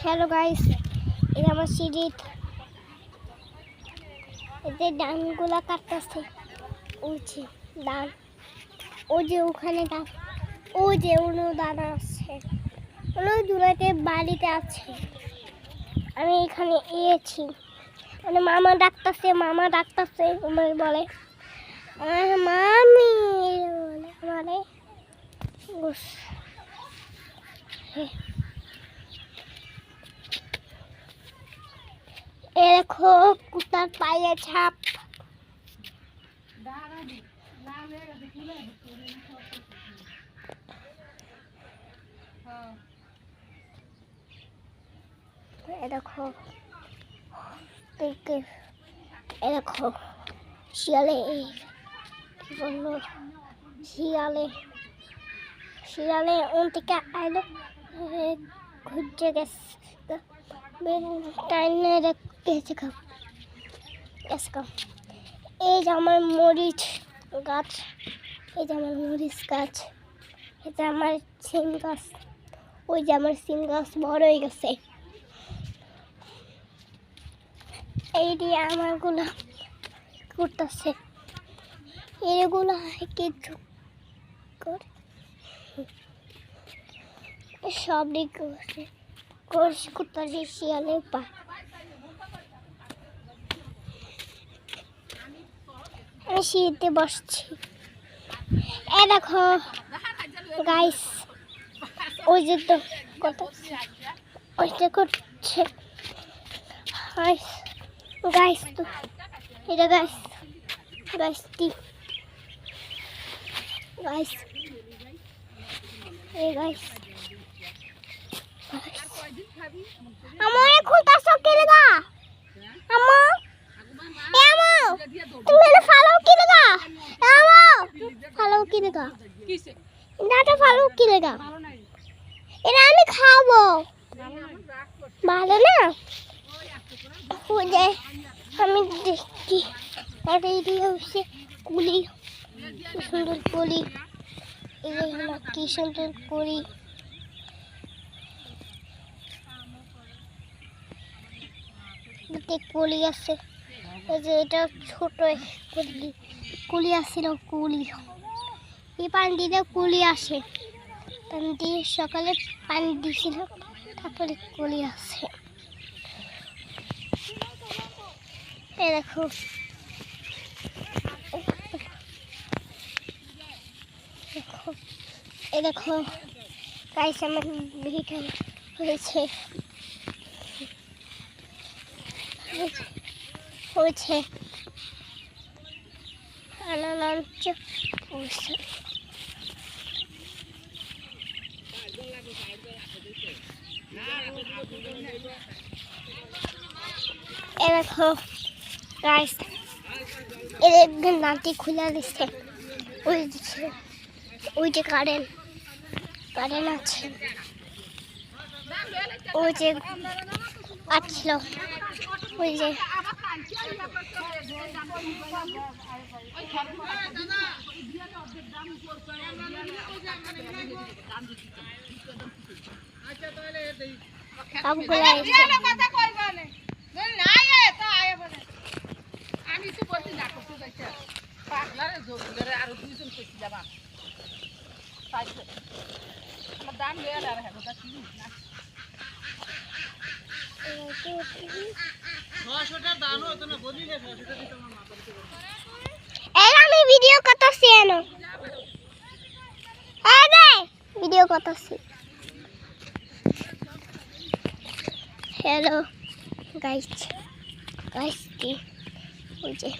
Hello guys এটা আমার সিঁড়িত এতে ডানগুলা কাটতেছে উঠছে ডান ও যে ওখানে ডান ও যে উনো দাদা আছে ওনো দূরেতে বাড়িতে আছে আমি এখানে এসেছি মানে মামা ডাকতেছে মামা ডাকতেছে আমাকে বলে আমার মামি বলে উস, হ্যাঁ। দেখো কুতার পায়ে ছাপ। দেখো দেখে শিয়ালে কি বলল শিয়ালে শিয়ালে ওন থেকে আইলো এ, ঘুরতে গেছে টাইনে রেখেছে খাও গেছে এই যে আমার মরিচ গাছ এই যে আমার মরিচ গাছ এটা আমার সিম গাছ ওই যে আমার সিম গাছ বড় হয়ে গেছে এই দিয়ে আমারগুলো করতেছে এগুলো কিছু করে সব দিক করছে। করছে করতেছে শিয়ালে পা। আমি শীতে বসছি। এ দেখো গাইস ওই যে তো কত ওইটা করছে। গাইস গাইস তো। এটা গাইস গাইস গাইস এই গাইস আমারে খুলতাছ কে লাগা আমা, এ আমা, তুমি এটা ফালো কি লাগা আমা ফালো কি লাগা কিসে এটা ফালো কি লাগা এটা আমি খাব। ভালো আমি দেখি আর এই হচ্ছে কুলি। সুন্দর কলি। এই কি সুন্দর কলি। এতে কলি আছে। এই যে এটা ছোট কলি। কুলি আসছিল কুলি। এই পানি দিলে কুলি আসে। পানি দিয়ে সকালে পানি দিয়েছিলাম তারপরে কলি আসে। এই দেখো। দেখো। এই দেখো, গাইস, আমার ভিডিও হয়েছে। হয়েছে। এর নামটি খুলে দিচ্ছে ওই দিচ্ছে ওই যে কারেন্ট কারেন্ট আছে। ওই যে আসছিল ওই যে সবগুলো এসে কথা কই বলে না আয়ে তো আয়ে বলে আমি তো বলছি না করতে যাইছে পাগলারে জোরে আর দুইজন কইছি যাবা পাইছে আমার দাম লয়ে আর হ্যাঁ কথা কি না ছশোটা দাম হতো না বলি না ছশোটা দিতে আমার মাথা এই আমি ভিডিও করতেছি এনো। আরে ভিডিও করতেছি। হ্যালো গাইস গাইস কি? ওই যে।